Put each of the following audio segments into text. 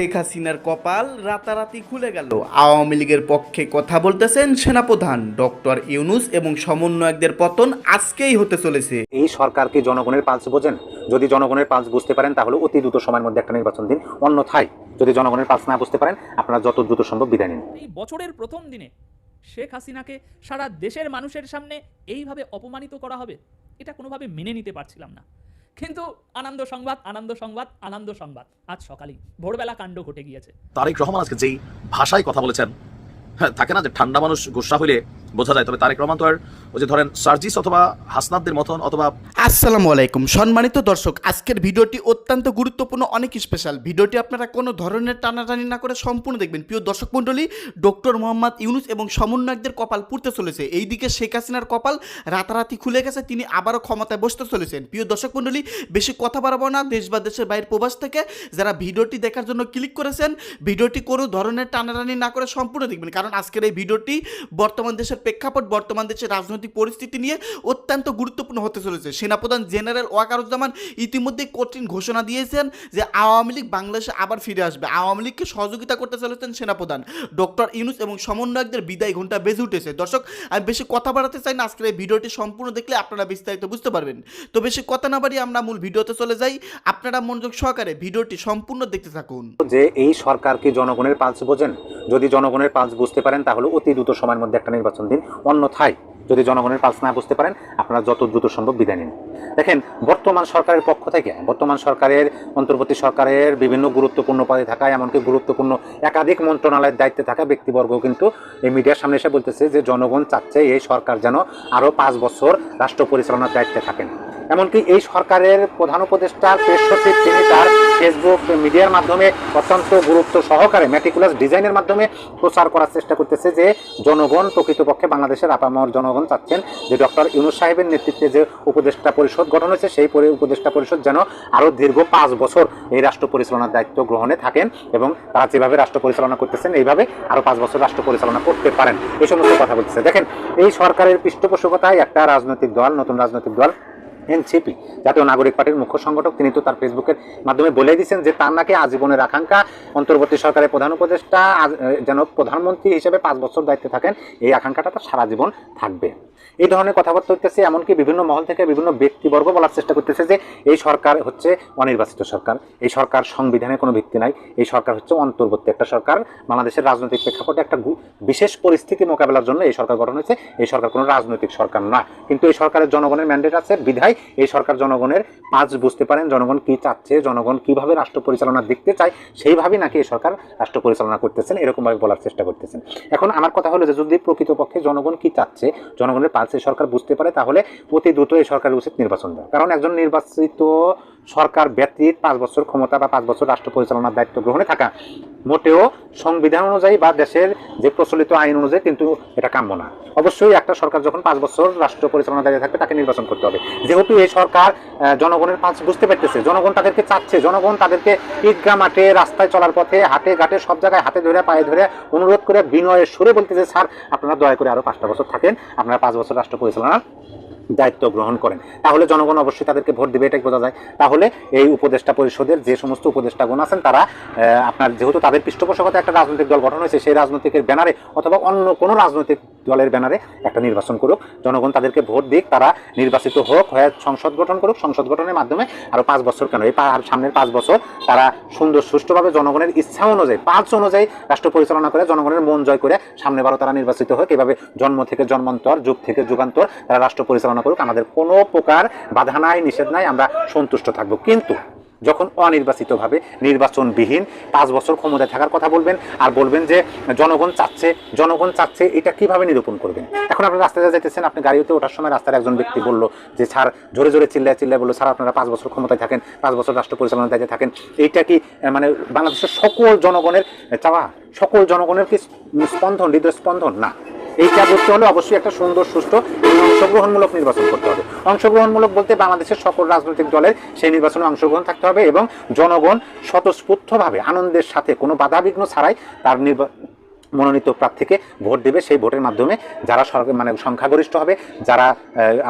শেখ হাসিনার কপাল রাতারাতি খুলে গেল। আওয়ামী লীগের পক্ষে কথা বলতেছেন সেনাপ্রধান ডক্টর ইউনুস এবং সমন্বয়কদের পতন আজকেই হতে চলেছে। এই সরকারকে জনগণের পালস বোঝেন। যদি জনগণের পালস বুঝতে পারেন তাহলে অতি দ্রুত সময়ের মধ্যে একটা নির্বাচন দিন। অন্যথায় যদি জনগণের পালস না বুঝতে পারেন আপনারা যত দ্রুত সম্ভব বিদায় নিন। এই বছরের প্রথম দিনে শেখ হাসিনাকে সারা দেশের মানুষের সামনে এইভাবে অপমানিত করা হবে এটা কোনোভাবে মেনে নিতে পারছিলাম না। কিন্তু আনন্দ সংবাদ আনন্দ সংবাদ আনন্দ সংবাদ। আজ সকালেই ভোরবেলা কাণ্ড ঘটে গিয়েছে। তারেক রহমান আজকে যেই ভাষায় কথা বলেছেন হ্যাঁ থাকে না যে ঠান্ডা মানুষ গোসা হইলে বোঝা যায়। তবে তারেক রহমান তো আর ওই যে ধরেন সার্জিস অথবা হাসনাদদের মতন অথবা আসসালামু আলাইকুম। সম্মানিত দর্শক, আজকের ভিডিওটি অত্যন্ত গুরুত্বপূর্ণ, অনেক স্পেশাল ভিডিওটি আপনারা কোনো ধরনের টানাটানি না করে সম্পূর্ণ দেখবেন। প্রিয় দর্শক মণ্ডলী, ডক্টর মোহাম্মদ ইউনুস এবং সমন্বয়কদের কপাল পুড়তে চলেছে। এইদিকে শেখ হাসিনার কপাল রাতারাতি খুলে গেছে, তিনি আবারও ক্ষমতায় বসতে চলেছেন। প্রিয় দর্শক মণ্ডলী, বেশি কথা বাড়াবো না, দেশ বা দেশের বাইরের প্রবাস থেকে যারা ভিডিওটি দেখার জন্য ক্লিক করেছেন, ভিডিওটি কোনো ধরনের টানাটানি না করে সম্পূর্ণ দেখবেন। কারণ আজকের এই ভিডিওটি বর্তমান দেশের প্রেক্ষাপট বর্তমান দেশের রাজনৈতিক পরিস্থিতি নিয়ে অত্যন্ত গুরুত্বপূর্ণ হতে চলেছে। সেনাপ্রধান জেনারেল ওয়াকারুজ্জামান ইতিমধ্যে কঠিন ঘোষণা দিয়েছেন যে আওয়ামী লীগ বাংলাদেশে আবার ফিরে আসবে। আওয়ামী লীগকে সহযোগিতা করতে চলেছেন সেনাপ্রধান। ডক্টর ইউনুস এবং সমন্বয়কদের বিদায় ঘণ্টা বেজে উঠেছে। দর্শক, আমি বেশি কথা বাড়াতে চাই না। আজকের এই ভিডিওটি সম্পূর্ণ দেখলে আপনারা বিস্তারিত বুঝতে পারবেন। তো বেশি কথা না বাড়িয়ে আমরা মূল ভিডিওতে চলে যাই। আপনারা মনোযোগ সহকারে ভিডিওটি সম্পূর্ণ দেখতে থাকুন। যে এই সরকারকে জনগণের পালস বোঝেন, যদি জনগণের পালস বুঝতে পারেন, তাহলে অতি দ্রুত সময়ের মধ্যে একটা নির্বাচন দিন অন্যথায় যদি জনগণের পালস না বুঝতে পারেন, আপনারা যত দ্রুত সম্ভব বিদায় নিন। দেখেন, বর্তমান সরকারের পক্ষ থেকে, বর্তমান সরকারের, অন্তর্বর্তী সরকারের বিভিন্ন গুরুত্বপূর্ণ পদে থাকা, এমনকি গুরুত্বপূর্ণ একাধিক মন্ত্রণালয়ের দায়িত্বে থাকা ব্যক্তিবর্গ কিন্তু এই মিডিয়ার সামনে এসে বলতেছে যে, জনগণ চাচ্ছে এই সরকার যেন আরও পাঁচ বছর রাষ্ট্র পরিচালনার দায়িত্বে থাকেন। এমনকি এই সরকারের প্রধান উপদেষ্টার প্রেস সচিব তিনি তার ফেসবুক মিডিয়ার মাধ্যমে অত্যন্ত গুরুত্ব সহকারে ম্যাটিকুলাস ডিজাইনের মাধ্যমে প্রচার করার চেষ্টা করতেছে যে জনগণ প্রকৃতপক্ষে বাংলাদেশের আপামর জনগণ চাচ্ছেন যে ডক্টর ইউনুস সাহেবের নেতৃত্বে যে উপদেষ্টা পরিষদ গঠন হয়েছে, সেই পরি- উপদেষ্টা পরিষদ যেন আরও দীর্ঘ পাঁচ বছর এই রাষ্ট্র পরিচালনার দায়িত্ব গ্রহণে থাকেন এবং তারা যেভাবে রাষ্ট্র পরিচালনা করতেছেন, এইভাবে আরও পাঁচ বছর রাষ্ট্র পরিচালনা করতে পারেন। এই সমস্ত কথা বলতেছে। দেখেন, এই সরকারের পৃষ্ঠপোষকতায় একটা রাজনৈতিক দল, নতুন রাজনৈতিক দল এনসিপি, জাতীয় নাগরিক পার্টির মুখ্য সংগঠক। তিনি তো তার ফেসবুকের মাধ্যমে বলে দিয়েছেন যে তার নাকি আজীবনের আকাঙ্ক্ষা। অন্তর্বর্তী সরকারের প্রধান উপদেষ্টা যেন প্রধানমন্ত্রী হিসেবে পাঁচ বছর দায়িত্বে থাকেন, এই আকাঙ্ক্ষাটা তার সারা জীবন থাকবে। এই ধরনের কথাবার্তা হইতেছে, এমনকি বিভিন্ন মহল থেকে বিভিন্ন ব্যক্তিবর্গ বলার চেষ্টা করতেছে যে এই সরকার হচ্ছে অনির্বাচিত সরকার, এই সরকার সংবিধানে কোনো ভিত্তি নাই, এই সরকার হচ্ছে অন্তর্বর্তী একটা সরকার। বাংলাদেশের রাজনৈতিক প্রেক্ষাপটে একটা বিশেষ পরিস্থিতি মোকাবেলার জন্য এই সরকার গঠন হয়েছে, এই সরকার কোনো রাজনৈতিক সরকার না। কিন্তু এই সরকারের জনগণের ম্যান্ডেট আছে, বিধায় এই সরকার জনগণের পাঁচ বুঝতে পারেন জনগণ কি চাচ্ছে, জনগণ কীভাবে রাষ্ট্র পরিচালনা দেখতে চায়, সেইভাবেই নাকি এই সরকার রাষ্ট্র পরিচালনা করতেছেন, এরকমভাবে বলার চেষ্টা করতেছেন। এখন আমার কথা হলো যে, যদি প্রকৃতপক্ষে জনগণ কি চাচ্ছে, জনগণের পালসে সরকার বুঝতে পারে, তাহলে অতি দ্রুত এই সরকারের উচিত নির্বাচন দেওয়া। কারণ একজন নির্বাচিত সরকার ব্যতীত পাঁচ বছর ক্ষমতা বা পাঁচ বছর রাষ্ট্র পরিচালনার দায়িত্ব গ্রহণে থাকা মোটেও সংবিধান অনুযায়ী বা দেশের যে প্রচলিত আইন অনুযায়ী কিন্তু এটা কাম্য না। অবশ্যই একটা সরকার যখন পাঁচ বছর রাষ্ট্র পরিচালনার দায়িত্বে থাকবে তাকে নির্বাচন করতে হবে। যেহেতু এই সরকার জনগণের পাঁচ বুঝতে পারতেছে। জনগণ তাদেরকে চাচ্ছে, জনগণ তাদেরকে ঈদগাহ মাঠে রাস্তায় চলার পথে, হাটে ঘাটে সব জায়গায় হাতে ধরে, পায়ে ধরে অনুরোধ করে বিনয়ের সুরে বলতেছে, স্যার, আপনারা দয়া করে আরও পাঁচটা বছর থাকেন। আপনারা পাঁচ বছর রাষ্ট্র পরিচালনার দায়িত্ব গ্রহণ করেন। তাহলে জনগণ অবশ্যই তাদেরকে ভোট দেবে, এটাই বোঝা যায়। তাহলে এই উপদেষ্টা পরিষদের যে সমস্ত উপদেষ্টাগণ আছেন, তারা আপনার যেহেতু তাদের পৃষ্ঠপোষকতা একটা রাজনৈতিক দল গঠন হয়েছে, সেই রাজনৈতিকের ব্যানারে অথবা অন্য কোনো রাজনৈতিক দলের ব্যানারে একটা নির্বাচন করুক। জনগণ তাদেরকে ভোট দিক, তারা নির্বাচিত হোক, হয়ে সংসদ গঠন করুক। সংসদ গঠনের মাধ্যমে আরও পাঁচ বছর কেন? এই আর সামনের পাঁচ বছর তারা সুন্দর সুষ্ঠুভাবে জনগণের ইচ্ছা অনুযায়ী, পাঁচ অনুযায়ী রাষ্ট্র পরিচালনা করে, জনগণের মন জয় করে সামনে বারো তারা নির্বাচিত হোক। এভাবে জন্ম থেকে জন্মান্তর, যুগ থেকে যুগান্তর তারা রাষ্ট্র পরিচালনা করুক, আমাদের কোনো প্রকার বাধা নাই, নিষেধ নাই, আমরা সন্তুষ্ট থাকব। কিন্তু যখন অনির্বাচিতভাবে নির্বাচনবিহীন পাঁচ বছর ক্ষমতায় থাকার কথা বলবেন আর বলবেন যে জনগণ চাচ্ছে জনগণ চাচ্ছে, এটা কীভাবে নিরূপণ করবেন? এখন আপনি রাস্তায় যাইতেছেন আপনি গাড়িতে ওঠার সময় রাস্তার একজন ব্যক্তি বলল যে, স্যার, জোরে জোরে চিল্লায় চিল্লায় বলল, স্যার, আপনারা পাঁচ বছর ক্ষমতায় থাকেন, পাঁচ বছর রাষ্ট্র পরিচালনার দায়িত্বে থাকেন। এইটা কি মানে বাংলাদেশের সকল জনগণের চাওয়া? সকল জনগণের কি স্পন্দন, হৃদয় স্পন্দন? না। এইটা করতে হলে অবশ্যই একটা সুন্দর সুস্থ এবং অংশগ্রহণমূলক নির্বাচন করতে হবে। অংশগ্রহণমূলক বলতে বাংলাদেশের সকল রাজনৈতিক দলের সেই নির্বাচনে অংশগ্রহণ থাকতে হবে এবং জনগণ স্বতঃস্ফূর্তভাবে আনন্দের সাথে কোনো বাধাবিঘ্ন ছাড়াই তার নির্বা মনোনীত প্রার্থীকে ভোট দেবে, সেই ভোটের মাধ্যমে যারা সরকার মানে সংখ্যাগরিষ্ঠ হবে, যারা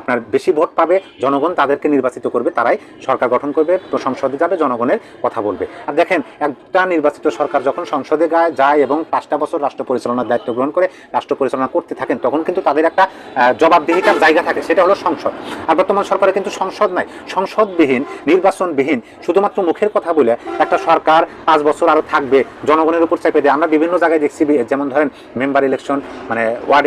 আপনার বেশি ভোট পাবে, জনগণ তাদেরকে নির্বাচিত করবে, তারাই সরকার গঠন করবে সংসদে যাবে, জনগণের কথা বলবে। আর দেখেন, একটা নির্বাচিত সরকার যখন সংসদে যায় এবং পাঁচটা বছর রাষ্ট্র পরিচালনার দায়িত্ব গ্রহণ করে, রাষ্ট্র পরিচালনা করতে থাকেন, তখন কিন্তু তাদের একটা জবাবদিহিতার জায়গা থাকে, সেটা হলো সংসদ। আর বর্তমান সরকারে কিন্তু সংসদ নাই। সংসদবিহীন, নির্বাচনবিহীন, শুধুমাত্র মুখের কথা বলে একটা সরকার পাঁচ বছর আরও থাকবে, জনগণের উপর চাপে দেয়। আমরা বিভিন্ন জায়গায় দেখছি যেমন ধরেন মেম্বার ইলেকশন মানে ওয়ার্ড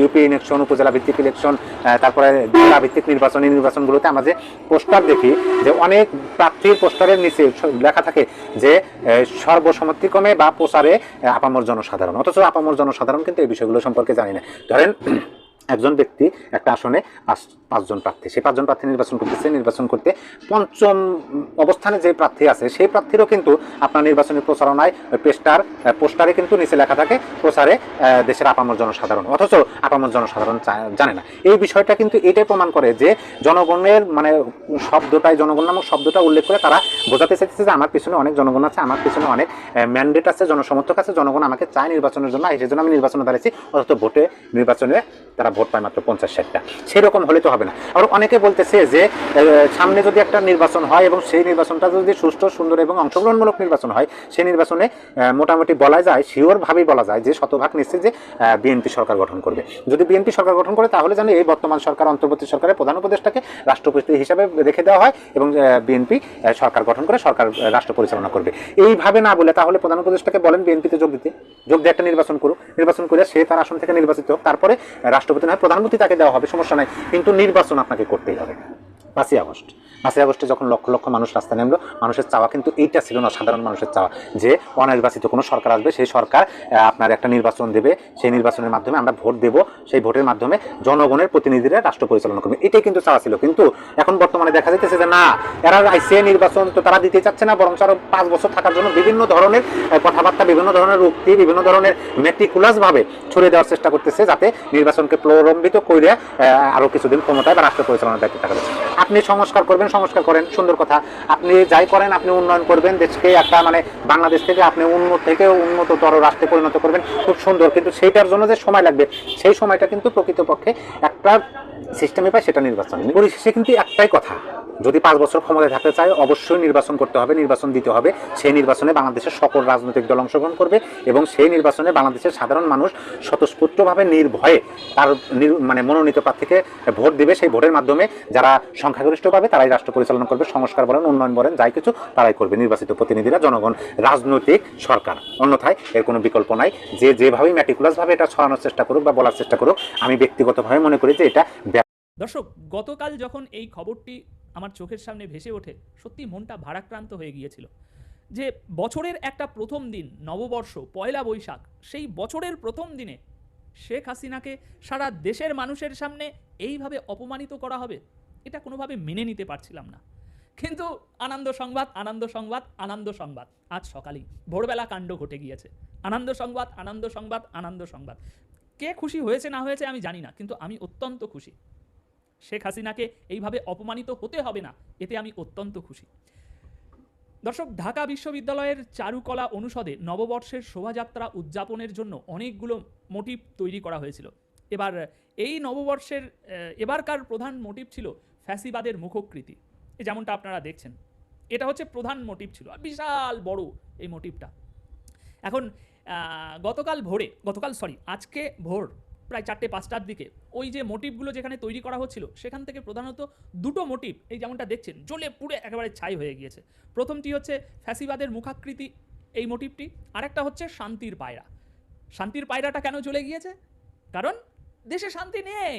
ইউপি ইলেকশন, উপজেলা ভিত্তিক ইলেকশন তারপরে জেলা ভিত্তিক নির্বাচন এই নির্বাচনগুলোতে আমরা যে পোস্টার দেখি, যে অনেক প্রার্থীর পোস্টারের নিচে লেখা থাকে যে সর্বসম্মতিক্রমে বা প্রচারে আপামর জনসাধারণ। অথচ আপামর জনসাধারণ কিন্তু এই বিষয়গুলো সম্পর্কে জানি না। ধরেন একজন ব্যক্তি একটা আসনে পাঁচ, পাঁচজন প্রার্থী। সেই পাঁচজন প্রার্থী নির্বাচন করতেছে, নির্বাচন করতে পঞ্চম অবস্থানে যে প্রার্থী আছে, সেই প্রার্থীরও কিন্তু আপনার নির্বাচনী প্রচারণায় পেস্টার পোস্টারে কিন্তু নিচে লেখা থাকে, প্রচারে দেশের আপামর জনসাধারণ। অথচ আপামর জনসাধারণ জানে না। এই বিষয়টা কিন্তু এটাই প্রমাণ করে যে জনগণের মানে শব্দটাই, জনগণ নামক শব্দটা উল্লেখ করে তারা বোঝাতে চাইতেছে যে আমার পিছনে অনেক জনগণ আছে, আমার পিছনে অনেক ম্যান্ডেট আছে, জনসমর্থক আছে, জনগণ আমাকে চায় নির্বাচনের জন্য এই জন্য আমি নির্বাচনে দাঁড়িয়েছি অথচ ভোটে নির্বাচনে তারা ভোট পায় মাত্র পঞ্চাশ ষাটটা। সেরকম হলে তো হবে না। আর অনেকে বলতেছে যে সামনে যদি একটা নির্বাচন হয় এবং সেই নির্বাচনটা যদি সুষ্ঠু, সুন্দর এবং অংশগ্রহণমূলক নির্বাচন হয় সেই নির্বাচনে মোটামুটি বলা যায় শিওরভাবেই বলা যায় যে, শতভাগ নিশ্চিত যে বিএনপি সরকার গঠন করবে। যদি বিএনপি সরকার গঠন করে, তাহলে যেন এই বর্তমান সরকার, অন্তর্বর্তী সরকারের প্রধান উপদেষ্টাকে রাষ্ট্রপতি হিসাবে রেখে দেওয়া হয় এবং বিএনপি সরকার গঠন করে সরকার রাষ্ট্র পরিচালনা করবে। এইভাবে না বলে তাহলে প্রধান উপদেষ্টাকে বলেন বিএনপিতে যোগ দিতে। যোগ দিয়ে একটা নির্বাচন করুক। নির্বাচন করে সে তার আসন থেকে নির্বাচিত হোক। তারপরে রাষ্ট্রপতি প্রধানমন্ত্রী তাকে দেওয়া হবে সমস্যা নাই। কিন্তু নির্বাচন আপনাকে করতেই হবে। পাঁচই আগস্ট। পাঁচই আগস্টে যখন লক্ষ লক্ষ মানুষ রাস্তায় নামলো মানুষের চাওয়া কিন্তু এইটা ছিল না সাধারণ মানুষের চাওয়া। যে অনির্বাচিত কোনো সরকার আসবে সেই সরকার আপনার একটা নির্বাচন দেবে সেই নির্বাচনের মাধ্যমে আমরা ভোট দেব সেই ভোটের মাধ্যমে জনগণের প্রতিনিধিরা রাষ্ট্র পরিচালনা করবে। এটাই কিন্তু চাওয়া ছিল। কিন্তু এখন বর্তমানে দেখা যাচ্ছে যে না এরা আইসিএ নির্বাচন তো তারা দিতে চাচ্ছে না বরং আরও পাঁচ বছর থাকার জন্য বিভিন্ন ধরনের কথাবার্তা বিভিন্ন ধরনের উক্তি বিভিন্ন ধরনের মেটিকুলাস ভাবে ছড়িয়ে দেওয়ার চেষ্টা করতেছে যাতে নির্বাচনকে প্রলম্বিত করে আহ, আরও কিছুদিন ক্ষমতায় বা রাষ্ট্র পরিচালনার দায়িত্ব থাকবে আপনি সংস্কার করবেন, সংস্কার করেন, সুন্দর কথা। আপনি যাই করেন, আপনি উন্নয়ন করবেন, দেশকে একটা মানে বাংলাদেশ থেকে আপনি উন্নত থেকে উন্নততর রাষ্ট্রে পরিণত করবেন, খুব সুন্দর। কিন্তু সেইটার জন্য যে সময় লাগবে, সেই সময়টা কিন্তু প্রকৃতপক্ষে একটা সিস্টেমে পায়, সেটা নির্বাচন। পরিশেষে কিন্তু একটাই কথা যদি পাঁচ বছর ক্ষমতায় থাকতে চায়, অবশ্যই নির্বাচন করতে হবে, নির্বাচন দিতে হবে। সেই নির্বাচনে বাংলাদেশের সকল রাজনৈতিক দল অংশগ্রহণ করবে এবং সেই নির্বাচনে বাংলাদেশের সাধারণ মানুষ স্বতঃস্ফূর্তভাবে নির্ভয়ে তার মানে মনোনীত প্রার্থীকে ভোট দিবে। সেই ভোটের মাধ্যমে যারা সংখ্যাগরিষ্ঠ পাবে, তারাই রাষ্ট্র পরিচালনা করবে, সংস্কার বলেন, উন্নয়ন বলেন, যাই কিছু, তারাই করবে। নির্বাচিত প্রতিনিধিরা, জনগণ, রাজনৈতিক সরকার। অন্যথায় এর কোনো বিকল্প নাই। যে যেভাবেই ম্যাটিকুলাস ভাবে এটা ছড়ানোর চেষ্টা করুক বা বলার চেষ্টা করুক, আমি ব্যক্তিগতভাবে মনে করি যে এটা দর্শক, গতকাল যখন এই খবরটি আমার চোখের সামনে ভেসে ওঠে, সত্যি মনটা ভারাক্রান্ত হয়ে গিয়েছিল। যে বছরের একটা প্রথম দিন, নববর্ষ, পয়লা বৈশাখ, সেই বছরের প্রথম দিনে শেখ হাসিনাকে সারা দেশের মানুষের সামনে এইভাবে অপমানিত করা হবে, এটা কোনোভাবে মেনে নিতে পারছিলাম না। কিন্তু আনন্দ সংবাদ আনন্দ সংবাদ আনন্দ সংবাদ, আজ সকালেই ভোরবেলা কাণ্ড ঘটে গিয়েছে। আনন্দ সংবাদ আনন্দ সংবাদ আনন্দ সংবাদ। কে খুশি হয়েছে না হয়েছে আমি জানি না, কিন্তু আমি অত্যন্ত খুশি। শেখ হাসিনাকে এইভাবে অপমানিত হতে হবে না, এতে আমি অত্যন্ত খুশি। দর্শক, ঢাকা বিশ্ববিদ্যালয়ের চারুকলা অনুষদে নববর্ষের শোভাযাত্রা উদযাপনের জন্য অনেকগুলো মোটিভ তৈরি করা হয়েছিল। এবার এই নববর্ষের এবারকার প্রধান মোটিভ ছিল ফ্যাসিবাদের মুখকৃতি। যেমনটা আপনারা দেখছেন, এটা হচ্ছে প্রধান মোটিভ ছিল, আর বিশাল বড় এই মোটিভটা। এখন গতকাল ভোরে, গতকাল, সরি, আজকে ভোর প্রায় চারটে পাঁচটার দিকে। ওই যে মোটিভগুলো যেখানে তৈরি করা হচ্ছিল, সেখান থেকে প্রধানত দুটো মোটিভ, এই যেমনটা দেখছেন, জ্বলে পুড়ে একেবারে ছাই হয়ে গিয়েছে। প্রথমটি হচ্ছে ফ্যাসিবাদের মুখাকৃতি, এই মোটিভটি। আরেকটা হচ্ছে শান্তির পায়রা। শান্তির পায়রাটা কেন জ্বলে গিয়েছে? কারণ দেশে শান্তি নেই।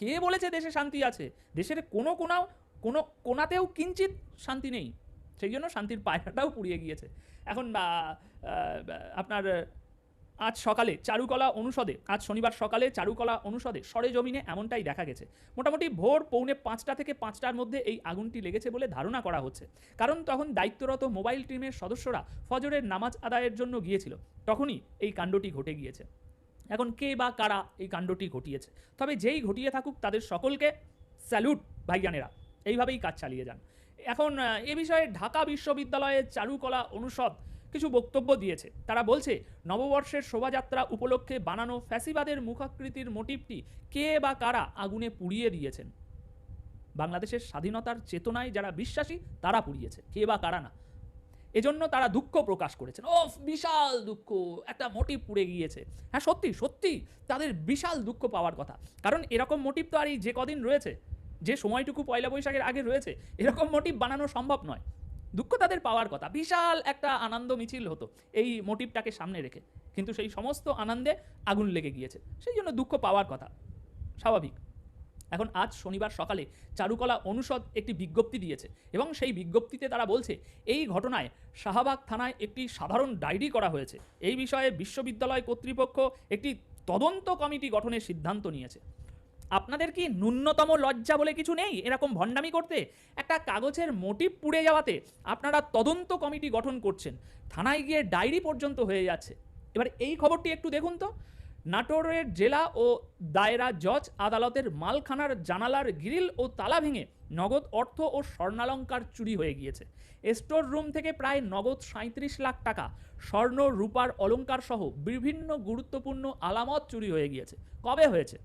কে বলেছে দেশে শান্তি আছে? দেশের কোনো কোনাও, কোনো কোনাতেও কিঞ্চিত শান্তি নেই। সেই জন্য শান্তির পায়রাটাও পুড়িয়ে গিয়েছে। এখন আপনার আজ সকালে চারুকলা অনুষদে, আজ শনিবার সকালে চারুকলা অনুষদে সরেজমিনে এমনটাই দেখা গেছে। মোটামুটি ভোর পৌনে পাঁচটা থেকে পাঁচটার মধ্যে এই আগুনটি লেগেছে বলে ধারণা করা হচ্ছে। কারণ তখন দায়িত্বরত মোবাইল টিমের সদস্যরা ফজরের নামাজ আদায়ের জন্য গিয়েছিল। তখনই এই কাণ্ডটি ঘটে গিয়েছে। এখন কে বা কারা এই কাণ্ডটি ঘটিয়েছে? তবে যেই ঘটিয়ে থাকুক তাদের সকলকে স্যালুট, ভাইজানেরা। এইভাবেই কাজ চালিয়ে যান। এখন এ বিষয়ে ঢাকা বিশ্ববিদ্যালয়ের চারুকলা অনুষদ কিছু বক্তব্য দিয়েছে। তারা বলছে, নববর্ষের শোভাযাত্রা উপলক্ষে বানানো ফ্যাসিবাদের মুখাকৃতির মোটিভটি কে বা কারা আগুনে পুড়িয়ে দিয়েছেন? বাংলাদেশের স্বাধীনতার চেতনায় যারা বিশ্বাসী, তারা পুড়িয়েছে, কে বা কারা না। এজন্য তারা দুঃখ প্রকাশ করেছেন। ও বিশাল দুঃখ, একটা মোটিভ পুড়ে গিয়েছে। হ্যাঁ সত্যি সত্যি, তাদের বিশাল দুঃখ পাওয়ার কথা। কারণ এরকম মোটিভ তো আর এই যে কদিন রয়েছে, যে সময়টুকু পয়লা বৈশাখের আগে রয়েছে, এরকম মোটিভ বানানো সম্ভব নয়। দুঃখ তাদের পাওয়ার কথা। বিশাল একটা আনন্দ মিছিল হতো এই মোটিভটাকে সামনে রেখে। কিন্তু সেই সমস্ত আনন্দে আগুন লেগে গিয়েছে। সেই জন্য দুঃখ পাওয়ার কথা। স্বাভাবিক। এখন আজ শনিবার সকালে চারুকলা অনুষদ একটি বিজ্ঞপ্তি দিয়েছে এবং সেই বিজ্ঞপ্তিতে তারা বলছে, এই ঘটনায় শাহবাগ থানায় একটি সাধারণ ডায়েরি করা হয়েছে। এই বিষয়ে বিশ্ববিদ্যালয় কর্তৃপক্ষ একটি তদন্ত কমিটি গঠনের সিদ্ধান্ত নিয়েছে। আপনাদের কি ন্যূনতম লজ্জা বলে কিছু নেই এরকম ভণ্ডামি করতে? একটা কাগজের মোটিভ পুড়ে যাওয়াতে আপনারা তদন্ত কমিটি গঠন করছেন। থানায় গিয়ে ডায়েরি পর্যন্ত হয়ে যাচ্ছে। এবার এই খবরটি একটু দেখুন তো। নাটোরের জেলা ও দায়রা জজ আদালতের মালখানার জানালার গ্রিল ও তালা ভেঙে নগদ অর্থ ও স্বর্ণালঙ্কার চুরি হয়ে গিয়েছে। স্টোর রুম থেকে প্রায় নগদ সাঁত্রিশ লাখ টাকা, স্বর্ণ, রূপার অলঙ্কার সহ বিভিন্ন গুরুত্বপূর্ণ আলামত চুরি হয়ে গিয়েছে। কবে হয়েছে?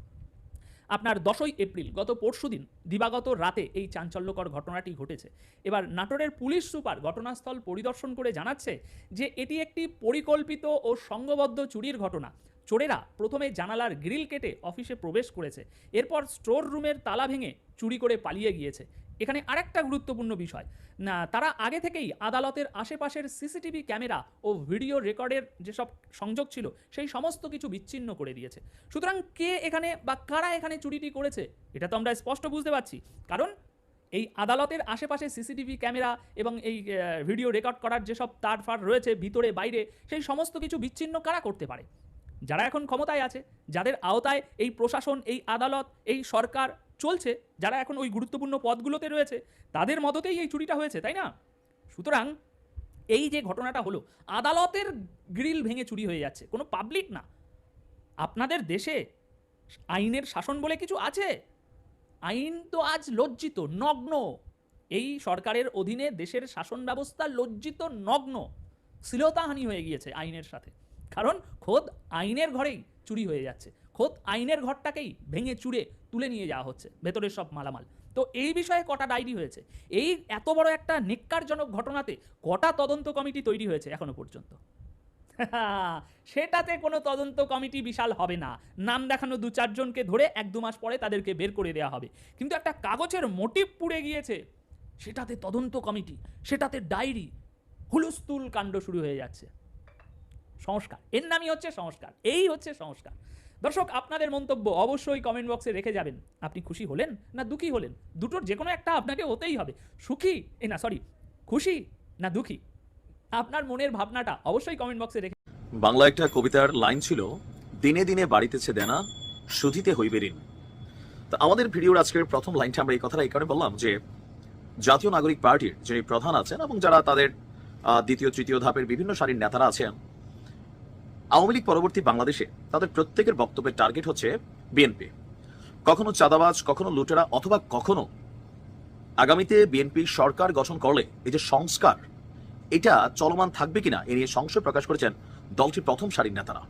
আপনার দশই এপ্রিল, গত পরশুদিন দিবাগত রাতে এই চাঞ্চল্যকর ঘটনাটি ঘটেছে। এবার নাটোরের পুলিশ সুপার ঘটনাস্থল পরিদর্শন করে জানাচ্ছে যে এটি একটি পরিকল্পিত ও সংঘবদ্ধ চুরির ঘটনা। চোরেরা প্রথমে জানালার গ্রিল কেটে অফিসে প্রবেশ করেছে। এরপর স্টোর রুমের তালা ভেঙে চুরি করে পালিয়ে গিয়েছে। এখানে আরেকটা গুরুত্বপূর্ণ বিষয়। না, তারা আগে থেকেই আদালতের আশেপাশের সিসিটিভি ক্যামেরা ও ভিডিও রেকর্ডের যেসব সংযোগ ছিল, সেই সমস্ত কিছু বিচ্ছিন্ন করে দিয়েছে। সুতরাং কে এখানে বা কারা এখানে চুরিটি করেছে, এটা তো আমরা স্পষ্ট বুঝতে পারছি। কারণ এই আদালতের আশেপাশে সিসিটিভি ক্যামেরা এবং এই ভিডিও রেকর্ড করার যেসব তার ফার রয়েছে ভিতরে, বাইরে, সেই সমস্ত কিছু বিচ্ছিন্ন কারা করতে পারে? যারা এখন ক্ষমতায় আছে, যাদের আওতায় এই প্রশাসন, এই আদালত, এই সরকার চলছে, যারা এখন ওই গুরুত্বপূর্ণ পদগুলোতে রয়েছে, তাদের মদতেই এই চুরিটা হয়েছে, তাই না? সুতরাং এই যে ঘটনাটা হলো, আদালতের গ্রিল ভেঙে চুরি হয়ে যাচ্ছে, কোনো পাবলিক না। আপনাদের দেশে আইনের শাসন বলে কিছু আছে? আইন তো আজ লজ্জিত, নগ্ন। এই সরকারের অধীনে দেশের শাসন ব্যবস্থা লজ্জিত, নগ্ন। শ্লীলতাহানি হয়ে গিয়েছে আইনের সাথে। কারণ খোদ আইনের ঘরেই চুরি হয়ে যাচ্ছে। খোদ আইনের ঘরটাকেই ভেঙে চুরে তুলে নিয়ে যাওয়া হচ্ছে, ভেতরের সব মালামাল। তো এই বিষয়ে কটা ডায়েরি হয়েছে? এই এত বড় একটা নিক্কারজনক ঘটনাতে কটা তদন্ত কমিটি তৈরি হয়েছে এখনও পর্যন্ত? সেটাতে কোনো তদন্ত কমিটি বিশাল হবে না। নাম দেখানো দু চারজনকে ধরে এক দু মাস পরে তাদেরকে বের করে দেওয়া হবে। কিন্তু একটা কাগজের মোটিভ পুড়ে গিয়েছে। সেটাতে তদন্ত কমিটি, সেটাতে ডায়েরি, হুলস্থুল কাণ্ড শুরু হয়ে যাচ্ছে। সংস্কার। এর নামই হচ্ছে সংস্কার। এই হচ্ছে সংস্কার। দর্শক, আপনাদের মন্তব্য অবশ্যই কমেন্ট বক্সে রেখে যাবেন। আপনি খুশি হলেন না দুঃখী হলেন? দুটোর যে কোনো একটা আপনাকে হতেই হবে। সুখী? এ না সরি খুশি না দুঃখী? আপনার মনের ভাবনাটা অবশ্যই কমেন্ট বক্সে রেখে বাংলা একটা কবিতার লাইন ছিল, দিনে দিনে বাড়িতেছে দেনা শুধিতে হইবে ঋণ। তো আমাদের ভিডিওর আজকের প্রথম লাইনটা আমরা এই কথাটা এই কারণে বললাম যে, জাতীয় নাগরিক পার্টির যিনি প্রধান আছেন এবং যারা তাদের দ্বিতীয়, তৃতীয় ধাপের বিভিন্ন সারির নেতারা আছেন আওয়ামী লীগ পরবর্তী বাংলাদেশে তাদের প্রত্যেকের বক্তব্যের টার্গেট হচ্ছে বিএনপি। কখনো চাঁদাবাজ, কখনো লুটেরা অথবা কখনো আগামীতে বিএনপি সরকার গঠন করলে এই যে সংস্কার, এটা চলমান থাকবে কিনা এ নিয়ে সংশয় প্রকাশ করেছেন দলটির প্রথম সারির নেতারা।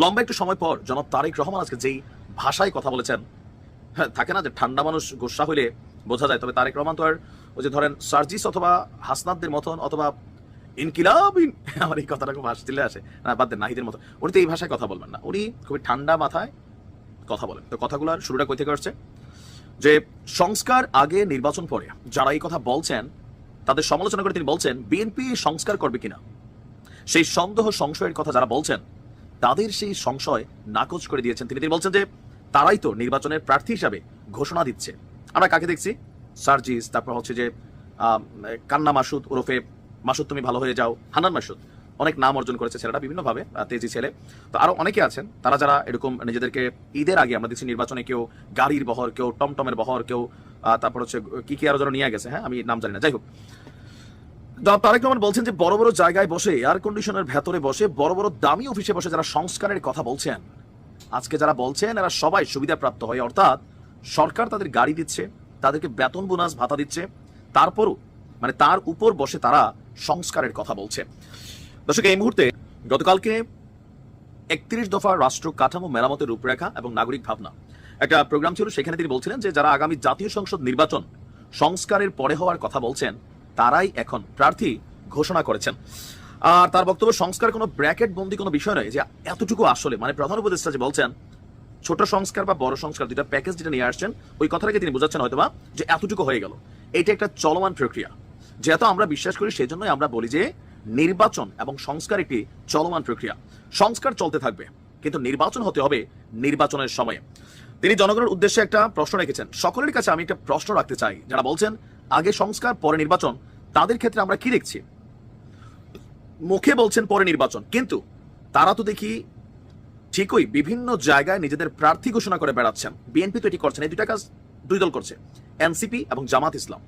লম্বা একটু সময় পর জনাব তারেক রহমান আজকে যেই ভাষায় কথা বলেছেন হ্যাঁ থাকে না যে ঠান্ডা মানুষ গোসা হইলে বোঝা যায়, তবে তারেক রহমান তো আর ওই যে ধরেন সার্জিস অথবা হাসনাদদের মতন অথবা ইনকিলাব ইন- আমার এই কথাটা খুব হাসিলে আসে। না, বাদ দেন, নাহিদের মতো। উনি তো এই ভাষায় কথা বলবেন না। উনি খুবই ঠান্ডা মাথায় কথা বলেন। তো কথাগুলোর শুরুটা কই থেকে আসছে? যে সংস্কার আগে, নির্বাচন পরে। যারা এই কথা বলছেন, তাদের সমালোচনা করে তিনি বলছেন, বিএনপি সংস্কার করবে কিনা? সেই সন্দেহ, সংশয়ের কথা যারা বলছেন, তাদের সেই সংশয় নাকচ করে দিয়েছেন তিনি। তিনি বলছেন যে, তারাই তো নির্বাচনের প্রার্থী হিসাবে ঘোষণা দিচ্ছে। আমরা কাকে দেখছি? সার্জিস, তারপর হচ্ছে যে কান্না মাসুদ ওরফে মাসুদ, তুমি ভালো হয়ে যাও। হানান মাসুদ, অনেক নাম অর্জন করেছে ছেলেটা বিভিন্নভাবে তেজি ছেলে। তো আরও অনেকে আছেন, তারা যারা এরকম নিজেদেরকে ঈদের আগে আমরা দেখছি নির্বাচনে কেউ গাড়ির বহর, কেউ টমটমের বহর, কেউ তারপর হচ্ছে কি কি আরও যেন নিয়ে গেছে হ্যাঁ? আমি নাম জানি না। যাই হোক। তারেক রহমান বলছেন যে বড় বড় জায়গায় বসে এয়ার কন্ডিশনের ভেতরে বসে, বড় বড় দামি অফিসে বসে যারা সংস্কারের কথা বলছেন, আজকে যারা বলছেন, এরা সবাই সুবিধাপ্রাপ্ত হয়, অর্থাৎ সরকার তাদের গাড়ি দিচ্ছে, তাদেরকে বেতন বোনাস ভাতা দিচ্ছে, তারপরও মানে তার উপর বসে তারা সংস্কারের কথা বলছে। দর্শক, এই মুহূর্তে গতকালকে একত্রিশ দফা রাষ্ট্র কাঠামো মেরামতের রূপরেখা এবং নাগরিক ভাবনা একটা প্রোগ্রাম ছিল, সেখানে তিনি বলছিলেন যে যারা আগামী জাতীয় সংসদ নির্বাচন সংস্কারের পরে হওয়ার কথা বলছেন, তারাই এখন প্রার্থী ঘোষণা করেছেন। আর তার বক্তব্য, সংস্কার কোনো ব্র্যাকেট বন্দি কোনো বিষয় নয়, যে এতটুকু আসলে। মানে প্রধান উপদেষ্টা যে বলছেন, ছোট সংস্কার বা বড় সংস্কার দুটা প্যাকেজ যেটা নিয়ে আসছেন, ওই কথাটাকে তিনি বোঝাচ্ছেন হয়তোবা যে এতটুকু হয়ে গেল। এটা একটা চলমান প্রক্রিয়া। যেহেতু আমরা বিশ্বাস করি সেই জন্যই আমরা বলি যে নির্বাচন এবং সংস্কার একটি চলমান প্রক্রিয়া। সংস্কার চলতে থাকবে, কিন্তু নির্বাচন হতে হবে নির্বাচনের সময়ে। তিনি জনগণের উদ্দেশ্যে একটা প্রশ্ন রেখেছেন। সকলের কাছে আমি একটা প্রশ্ন রাখতে চাই, যারা বলছেন, আগে সংস্কার, পরে নির্বাচন তাদের ক্ষেত্রে আমরা কি দেখছি? মুখে বলছেন, পরে নির্বাচন কিন্তু তারা তো দেখি ঠিকই বিভিন্ন জায়গায় নিজেদের প্রার্থী ঘোষণা করে বেড়াচ্ছেন। বিএনপি তো এটি করছেন এই দুইটা কাজ দুই দল করছে, এনসিপি এবং জামাত ইসলাম।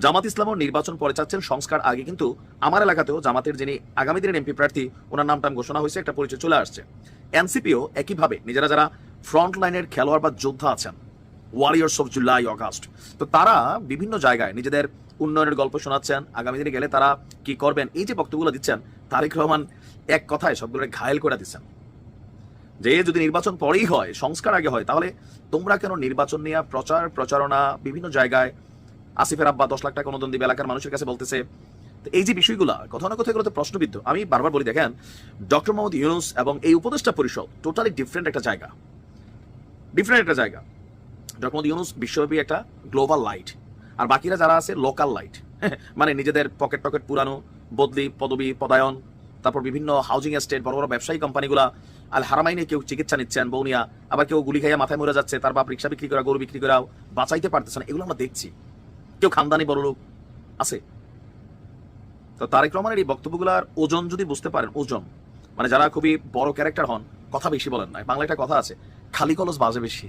জামাত ইসলামও নির্বাচন পরে চাচ্ছেন সংস্কার আগে, কিন্তু আমার এলাকাতেও জামাতের যিনি আগামী দিনের এমপি প্রার্থী, ওনার নামটা ঘোষণা হয়েছে, একটা পরিচয় চলে আসছে। এনসিপিও একইভাবে নিজেরা যারা ফ্রন্ট লাইনের খেলোয়াড় বা যোদ্ধা আছেন ওয়ারিয়ার্স অফ জুলাই অগাস্ট তো তারা বিভিন্ন জায়গায় নিজেদের উন্নয়নের গল্প শোনাচ্ছেন, আগামী দিনে গেলে তারা কি করবেন, এই যে বক্তব্যগুলো দিচ্ছেন, তারেক রহমান এক কথায় সবগুলো ঘায়েল করে দিচ্ছেন। যে যদি নির্বাচন পরেই হয়, সংস্কার আগে হয়, তাহলে তোমরা কেন নির্বাচন নিয়ে প্রচার, প্রচারণা, বিভিন্ন জায়গায় আসিফের আব্বা দশ লাখ টাকা অনুদান দিবে এলাকার মানুষের কাছে বলতেছে। তো এই যে বিষয়গুলো কোথাও না কোথাও এগুলোতে প্রশ্নবিদ্ধ। আমি বারবার বলি, দেখেন ডক্টর মোহাম্মদ ইউনুস এবং এই উপদেষ্টা পরিষদ টোটালি ডিফারেন্ট একটা জায়গা। ডিফারেন্ট একটা জায়গা। ডক্টর মোহাম্মদ ইউনুস বিশ্বব্যাপী একটা গ্লোবাল লাইট আর বাকিরা যারা আছে লোকাল লাইট মানে নিজেদের পকেট টকেট পুরানো, বদলি, পদবি, পদায়ন, তারপর বিভিন্ন হাউজিং এস্টেট বড় বড় ব্যবসায়ী কোম্পানিগুলা আল হারামাইনে কেউ চিকিৎসা নিচ্ছেন বৌনিয়া আবার কেউ গুলি খাইয়া মাথায় মরে যাচ্ছে, তার বাপ রিক্সা বিক্রি করা, গরু বিক্রি করা, বাঁচাইতে পারতেছে না, এগুলো আমরা দেখছি। কেউ খানদানি বড় লোক আছে। তো তারেক রহমানের এই বক্তব্যগুলার ওজন যদি বুঝতে পারেন, ওজন মানে যারা খুবই বড় ক্যারেক্টার হন, কথা বেশি বলেন না বাংলা একটা কথা আছে, খালি কলস বাজে বেশি,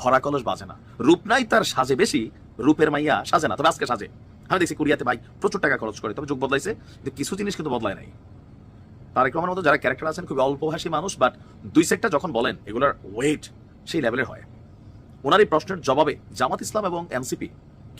ভরা কলস বাজে না। রূপ নাই তার সাজে বেশি, রূপের মাইয়া সাজে না, তবে আজকে সাজে। আমি দেখছি কোরিয়াতে ভাই প্রচুর টাকা খরচ করে, তবে যুগ বদলাইছে, কিন্তু কিছু জিনিস কিন্তু বদলায় নাই। তারেক রহমানের মতো যারা ক্যারেক্টার আছেন, খুবই অল্পভাষী মানুষ বাট দুই সেটটা যখন বলেন, এগুলোর ওয়েট সেই লেভেলের হয়। ওনার এই প্রশ্নের জবাবে জামাত ইসলাম এবং এনসিপি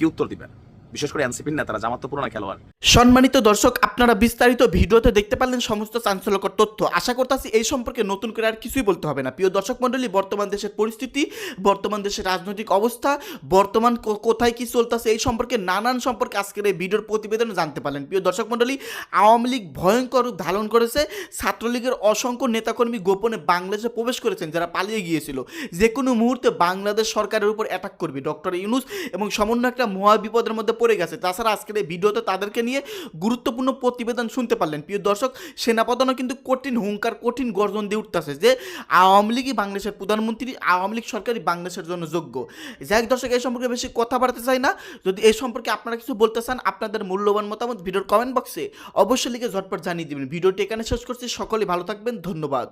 কি উত্তর দিবেন? বিশেষ করে এনসিপির নেতারা, জামাত তো পুরোনো খেলোয়াড়। সম্মানিত দর্শক, আপনারা বিস্তারিত ভিডিওতে দেখতে পারলেন সমস্ত চাঞ্চল্যকর তথ্য। আশা করতেছি এই সম্পর্কে নতুন করে আর কিছুই বলতে হবে না। প্রিয় দর্শক মণ্ডলী, বর্তমান দেশের পরিস্থিতি, বর্তমান দেশের রাজনৈতিক অবস্থা, বর্তমান কোথায় কি চলতেছে এই সম্পর্কে নানান সম্পর্কে আজকের এই ভিডিওর প্রতিবেদনে জানতে পারলেন। প্রিয় দর্শক মণ্ডলী, আওয়ামী লীগ ভয়ঙ্কর রূপ ধারণ করেছে। ছাত্রলীগের অসংখ্য নেতাকর্মী গোপনে বাংলাদেশে প্রবেশ করেছেন, যারা পালিয়ে গিয়েছিল। যে কোনো মুহূর্তে বাংলাদেশ সরকারের উপর অ্যাটাক করবে। ডক্টর ইউনুস এবং সমন্বয় একটা মহাবিপদের মধ্যে পড়ে গেছে। তাছাড়া আজকের এই ভিডিওতে তাদেরকে নিয়ে গুরুত্বপূর্ণ প্রতিবেদন শুনতে পারলেন। প্রিয় দর্শক, সেনাপ্রধানও কিন্তু কঠিন হুঙ্কার, কঠিন গর্জন দিয়ে উঠতেছে যে আওয়ামী লীগই বাংলাদেশের প্রধানমন্ত্রী, আওয়ামী লীগ সরকারই বাংলাদেশের জন্য যোগ্য। যাই দর্শক, এই সম্পর্কে বেশি কথা বাড়তে চাই না। যদি এই সম্পর্কে আপনারা কিছু বলতে চান, আপনাদের মূল্যবান মতামত ভিডিওর কমেন্ট বক্সে অবশ্যই লিখে ঝটপট জানিয়ে দিবেন। ভিডিওটি এখানে শেষ করছি। সকলে ভালো থাকবেন। ধন্যবাদ।